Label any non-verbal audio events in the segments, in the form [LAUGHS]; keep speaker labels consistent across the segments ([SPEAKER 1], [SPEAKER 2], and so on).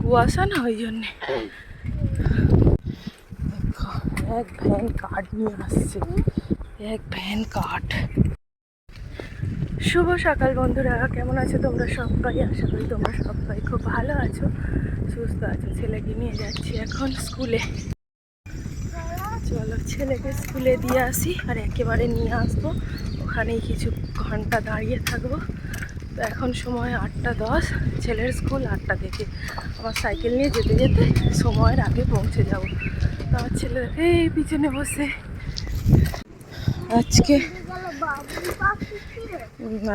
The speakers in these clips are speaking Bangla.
[SPEAKER 1] কুয়াশা না ওই জন্যে। এক ভ্যান কাঠ নিয়ে আসছে। এক ভ্যান কাঠ। শুভ সকাল বন্ধুরা, কেমন আছো তোমরা সবাই? আশা করি তোমরা সবাই খুব ভালো আছো, সুস্থ আছো। ছেলেকে নিয়ে যাচ্ছি এখন স্কুলে। চলো ছেলেকে স্কুলে দিয়ে আসি আর একেবারে নিয়ে আসব। ওখানেই কিছু ঘণ্টা দাঁড়িয়ে থাকব। তো এখন সময় আটটা দশ, ছেলের স্কুল আটটা থেকে। আমার সাইকেল নিয়ে যেতে যেতে সময়ের আগে পৌঁছে যাব। তো আমার ছেলে এই পিছনে বসে। আজকে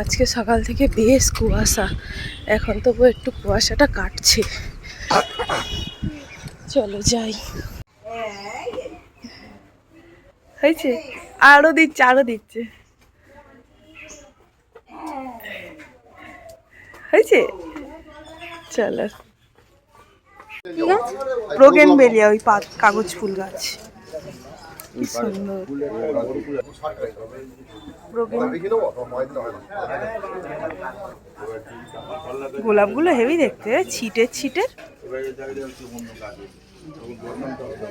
[SPEAKER 1] আজকে সকাল থেকে বেশ কুয়াশা। এখন তবু একটু কুয়াশাটা কাটছে। চলো যাই। হয়েছে? আরও দিচ্ছে আরও দিচ্ছে। হয়েছে? চলো। প্রোগেন বেলিয়া ওই পাত কাগজ ফুল গাছ। কি সুন্দর। গোলাপগুলো হেভি দেখতে ছিটের ছিটের।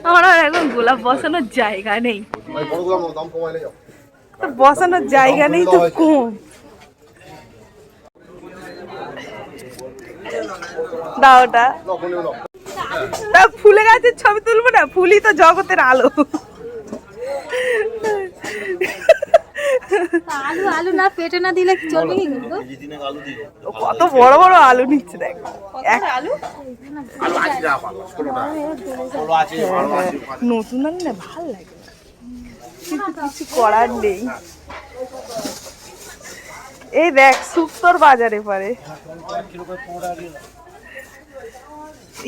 [SPEAKER 1] আমার আর এখন গোলাপ বসানোর জায়গা নেই। বসানোর জায়গা নেই তো কম। দাও ওটা। তা ফুলে গাছের ছবি তুলবো না ফুলই তো জগতের আলো।
[SPEAKER 2] আলু আলু না পেটে না দিলে চলবে কি কিন্তু?
[SPEAKER 1] কত বড় বড় আলু নিচ্ছে দেখ। এক আলু নতুন আলু না ভালো লাগে। কিন্তু কিছু করার নেই। এই দেখ সুক্তর বাজারে পারে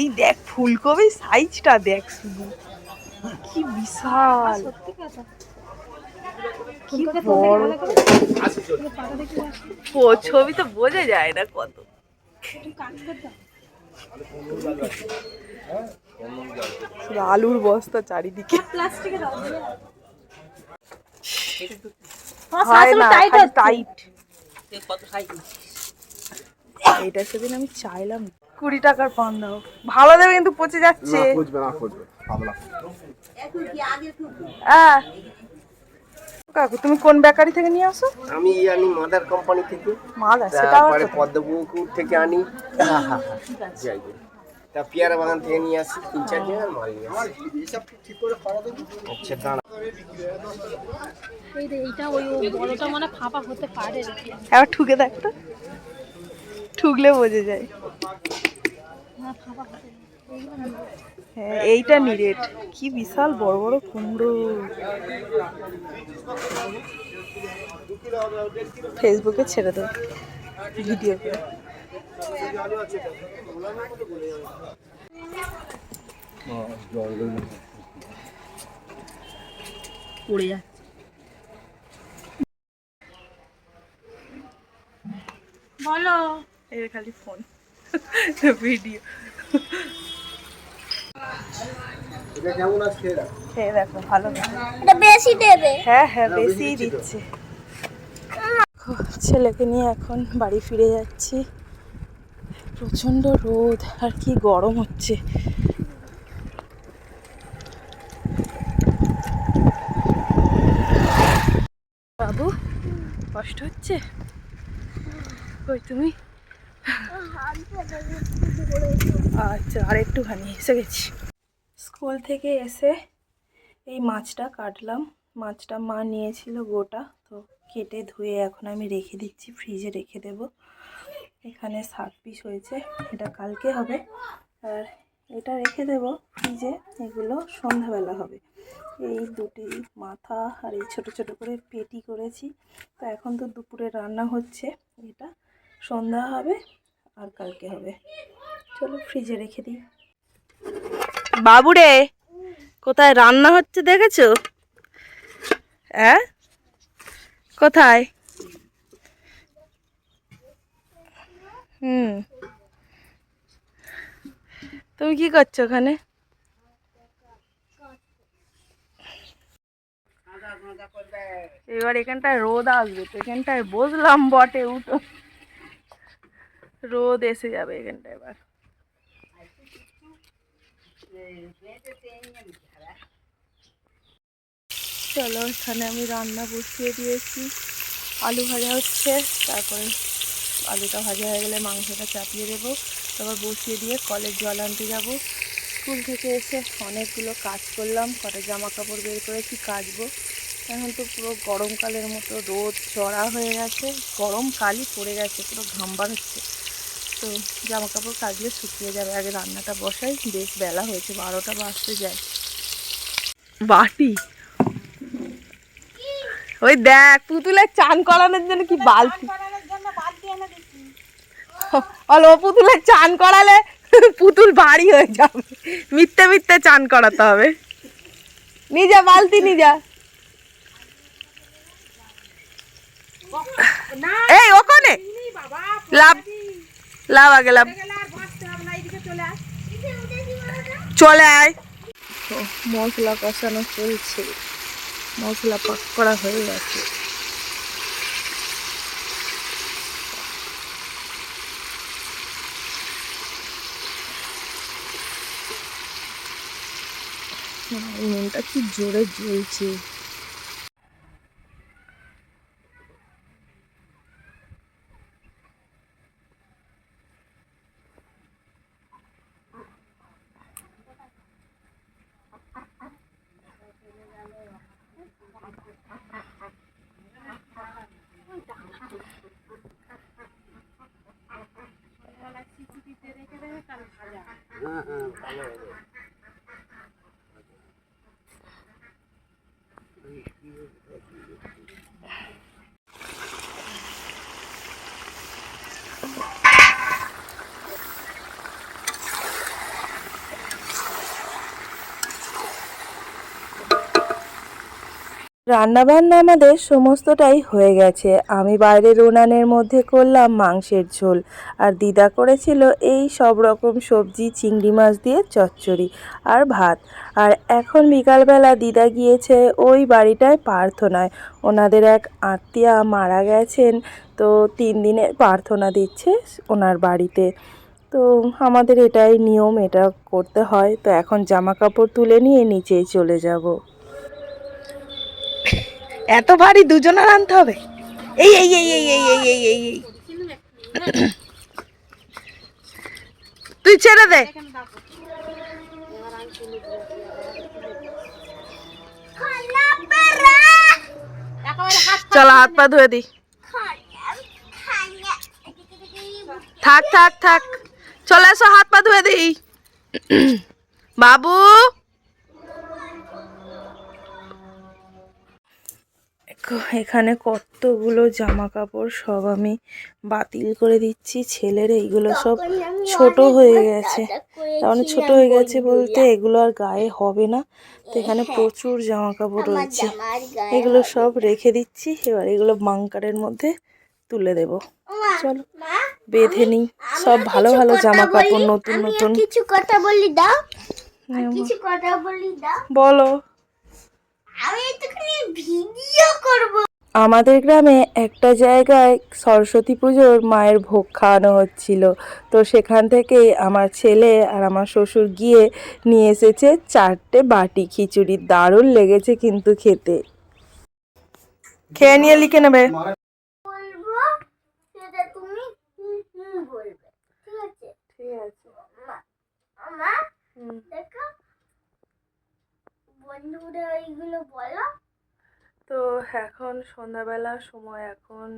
[SPEAKER 1] এই দেখ ফুলকপি সাইজটা দেখ শুধু। কি বিশাল। কি বড়। ও ছবি তো বোঝা যায় না কত। আলুর বস্তা চারিদিকে।
[SPEAKER 2] প্লাস্টিকে দাও
[SPEAKER 1] হয় টাইট এইটা সেদিন আমি চাইলাম কুড়ি টাকার পান দাও। ভালো দেবে কিন্তু পচে যাচ্ছে। আহ। কাকু তুমি কোন বেকারি থেকে নিয়ে আসো?
[SPEAKER 3] আমি আনি মাদার কোম্পানি থেকে।
[SPEAKER 1] মাল আছে
[SPEAKER 3] তারপরে পদ্মপুকুর থেকে আনি। যাই তা পেয়ারা বাগান থেকে নিয়ে আসি তিন চার জায়গার মাল নিয়ে আসি। আচ্ছা দাঁড়া।
[SPEAKER 2] ওই বড়টা মানে ফাঁপা হতে পারে
[SPEAKER 1] এবার ঠুকে দেখ তো। ঠুকলে বোঝা যায়।
[SPEAKER 2] না
[SPEAKER 1] হ্যাঁ এইটা নিরেট কি বিশাল বড় বড় কুমড়ো। ফেসবুকে ছেড়ে দেবো ভিডিও করে।
[SPEAKER 2] পড়ে যাচ্ছে বলো।
[SPEAKER 1] এই খালি ফোন ভিডিও।
[SPEAKER 3] খেয়ে দেখো
[SPEAKER 1] ভালো
[SPEAKER 2] এটা বেশি দেবে।
[SPEAKER 1] হ্যাঁ হ্যাঁ বেশিই দিচ্ছে ছেলেকে নিয়ে এখন বাড়ি ফিরে যাচ্ছি। প্রচণ্ড রোদ আর কি গরম হচ্ছে। বাবু কষ্ট হচ্ছে? কই তুমি? আচ্ছা আর একটুখানি এসে গেছি। স্কুল থেকে এসে এই মাছটা কাটলাম। মাছটা মা নিয়েছিল গোটা, তো কেটে ধুয়ে এখন আমি রেখে দিচ্ছি, ফ্রিজে রেখে দেব। এখানে সাত পিস হয়েছে, এটা কালকে হবে। আর এটা রেখে দেব ফ্রিজে, এগুলো সন্ধ্যাবেলা হবে। এই দুটি মাথা আর এই ছোটো ছোটো করে পেটি করেছি। তো এখন তো দুপুরে রান্না হচ্ছে, এটা সন্ধ্যা হবে আর কালকে হবে। চলো ফ্রিজে রেখে দিই। বাবুরে, কোথায় রান্না হচ্ছে দেখেছ? হ্যাঁ কোথায়? হুম। তুমি কি করছ ওখানে? এবার এখানটায় রোদ আসবে, তো এখানটায় বসলাম বটে উঠো রোদ এসে যাবে এখানটা এবার। চলো, এখানে আমি রান্না বসিয়ে দিয়েছি। আলু ভাজা হচ্ছে, তারপরে আলুটা ভাজা হয়ে গেলে মাংসটা চাপিয়ে দেবো। তারপর বসিয়ে দিয়ে কলের জল আনতে যাব। স্কুল থেকে এসে অনেকগুলো কাজ করলাম, কটা জামা কাপড় বের করেছি, কাচবো। এখন তো পুরো গরমকালের মতো রোদ, চড়া হয়ে গেছে। গরমকালই পড়ে গেছে, পুরো ঘামবার হচ্ছে। তো জামা কাপড় কাচলে শুকিয়ে যাবে। আগে রান্নাটা বসাই বেশ বেলা হয়েছে বারোটা বাজতে যায়। বাটি? ওই দেখ পুতুলের চান করানোর জন্য কি বালতি। ও পুতুলের চান করালে পুতুল ভারী হয়ে যাবে। মিথ্যে মিথ্যে চান করাতে হবে। নিজা বালতি নিজা। এই লাভ লাভ আগে লাভ। চলে আয়। মশলা কষানো চলছে। মশলা পাক করা হয়ে গেছে। নুনটা কি জোরে জ্বলছে। All right. রান্নাবান্না আমাদের সমস্তটাই হয়ে গেছে। আমি বাইরের উনানের মধ্যে করলাম মাংসের ঝোল। আর দিদা করেছিল এই সব রকম সবজি, চিংড়ি মাছ দিয়ে চচ্চড়ি আর ভাত। আর এখন বিকালবেলা দিদা গিয়েছে ওই বাড়িটায় প্রার্থনায়। ওনাদের এক আত্মীয়া মারা গেছেন, তো তিন দিনের প্রার্থনা দিচ্ছে ওনার বাড়িতে। তো আমাদের এটাই নিয়ম, এটা করতে হয়। তো এখন জামা কাপড় তুলে নিয়ে নিচেই চলে যাব। এত ভারী দুজনের আনতে হবে। এই এই এই এই এই এই এই এই এই। তুই ছেড়ে দে। চল, হাত পা ধুয়ে দি। থাক থাক থাক। চলে এসো, হাত পা ধুয়ে দিই বাবু। দেখো, এখানে কতগুলো জামা কাপড় সব আমি বাতিল করে দিচ্ছি। ছেলের এইগুলো সব ছোট হয়ে গেছে। মানে ছোট হয়ে গেছে বলতে এগুলো আর গায়ে হবে না। তো এখানে প্রচুর জামা কাপড় রয়েছে। এগুলো সব রেখে দিচ্ছি। এবার এগুলো বাংকারের মধ্যে তুলে দেব। চলো বেঁধে নিই। সব ভালো ভালো জামা কাপড় নতুন নতুন।
[SPEAKER 4] কিছু কথা বলি দাও। কিছু কথা বলি দাও।
[SPEAKER 1] বলো।
[SPEAKER 4] আমি একটুখানি ভিডিও করব।
[SPEAKER 1] আমাদের গ্রামে একটা জায়গায় সরস্বতী পুজোর মায়ের ভোগ খাওয়ানো হচ্ছিল। তো সেখান থেকে আমার ছেলে আর আমার শ্বশুর গিয়ে নিয়ে এসেছে চারটে বাটি খিচুড়ি। দারুণ লেগেছে কিন্তু খেতে। খেয়ে নিয়ে লিখে নেবে
[SPEAKER 4] ঠিক আছে? বন্ধুরা এইগুলো
[SPEAKER 1] এখন সন্ধ্যাবেলা সময় এখন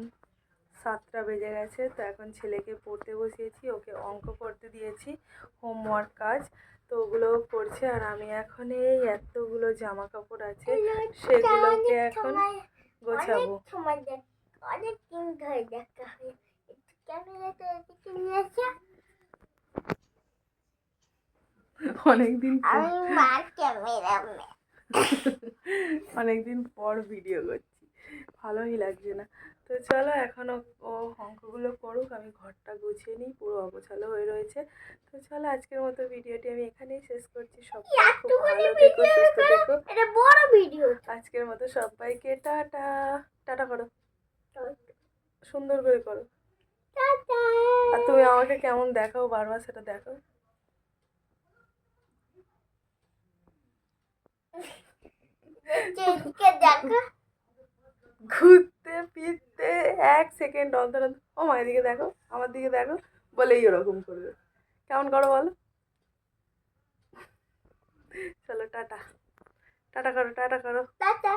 [SPEAKER 1] সাতটা বেজে গেছে তো এখন ছেলেকে পড়তে বসিয়েছি ওকে অঙ্ক করতে দিয়েছি হোমওয়ার্ক কাজ তো ওগুলো করছে আর আমি এখন এই এতগুলো জামা কাপড় আছে সেগুলোকে এখন গোছাবো।
[SPEAKER 4] অনেক দিন ধরে দেখা হয় ক্যামেরাটা এদিকে নিয়ে আসা
[SPEAKER 1] অনেকদিন
[SPEAKER 4] আমি মার ক্যামেরা [LAUGHS]
[SPEAKER 1] অনেকদিন পর ভিডিও করছি। ভালোই লাগছে না। তো চলো এখন ও- ও অঙ্কগুলো করুক আমি ঘরটা গুছিয়ে নিই পুরো অগোছালো হয়ে রয়েছে। তো চলো আজকের মতো ভিডিওটি আমি এখানেই শেষ করছি। সবাই খুব ভালো থেকো সুস্থ থেকো।
[SPEAKER 4] বড় ভিডিও
[SPEAKER 1] আজকের মতো সবাইকে টাটা। টাটা করো। সুন্দর করে করো। আর তুমি আমাকে কেমন দেখাও বারবার সেটা দেখো
[SPEAKER 4] এদিকে দেখো
[SPEAKER 1] ঘুরতে ফিরতে এক সেকেন্ড অন্তর অন্তর ও মায়ের দিকে দেখো আমার দিকে দেখো বলেই ওরকম করবে। কেমন করো বলো? চলো টাটা। টাটা করো টাটা করো।
[SPEAKER 4] টাটা।